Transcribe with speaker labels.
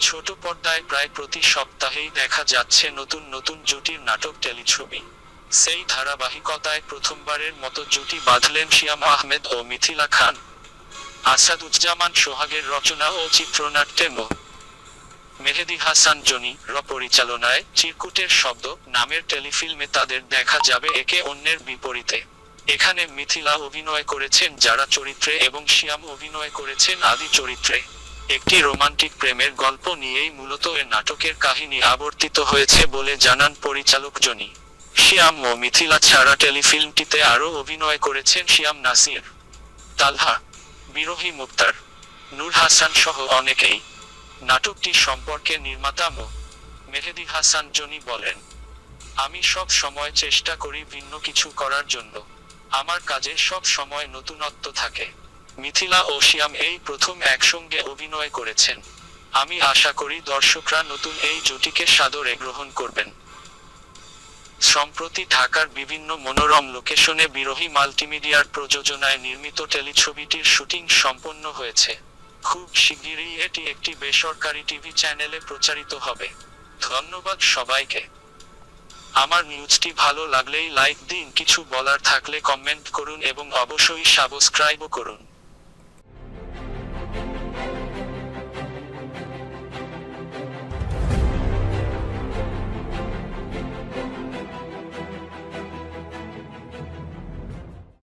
Speaker 1: ছোট পর্দায় প্রায় প্রতি সপ্তাহেই দেখা যাচ্ছে নতুন নতুন জুটির নাটক টেলিছবি। সেই ধারাবাহিকতায় প্রথমবারের মতো জুটি বাঁধলেন শিয়াম আহমেদ ও মিথিলা খান। আসাদুজ্জামান সোহাগের রচনা ও চিত্রনাট্যে মো। মেহেদি হাসান জনি র পরিচালনায় চিরকুটের শব্দ নামের টেলিফিল্মে তাদের দেখা যাবে একে অন্যের বিপরীতে। এখানে মিথিলা অভিনয় করেছেন যারা চরিত্রে এবং শিয়াম অভিনয় করেছেন আদি চরিত্রে। একটি রোমান্টিক প্রেমের গল্প নিয়েই মূলত এ নাটকের কাহিনী আবর্তিত হয়েছে বলে জানান পরিচালক জনি। শিয়াম ও মিথিলা ছাড়া টেলিফিল্মটিতে আরও অভিনয় করেছেন শিয়াম নাসির, তালহা, বিরোহী মুক্তার, নূর হাসান সহ অনেকেই। নাটকটি সম্পর্কে নির্মাতা মো. মেহেদি হাসান জনি বলেন, আমি সব সময় চেষ্টা করি ভিন্ন কিছু করার জন্য। আমার কাজে সব সময় নতুনত্ব থাকে। মিথিলা ও শিয়াম এই প্রথম একসঙ্গে অভিনয় করেছেন। আমি আশা করি দর্শকরা নতুন এই জুটিকে সাদরে গ্রহণ করবেন। সম্প্রতি ঢাকার বিভিন্ন মনোরম লোকেশনে বিরোহী মাল্টিমিডিয়ার প্রযোজনায় নির্মিত টেলিছবিটির শুটিং সম্পন্ন হয়েছে। খুব শিগগিরই এটি একটি বেসরকারি টিভি চ্যানেলে প্রচারিত হবে। ধন্যবাদ সবাইকে। আমার নিউজটি ভালো লাগলেই লাইক দিন, কিছু বলার থাকলে কমেন্ট করুন এবং অবশ্যই সাবস্ক্রাইবও করুন।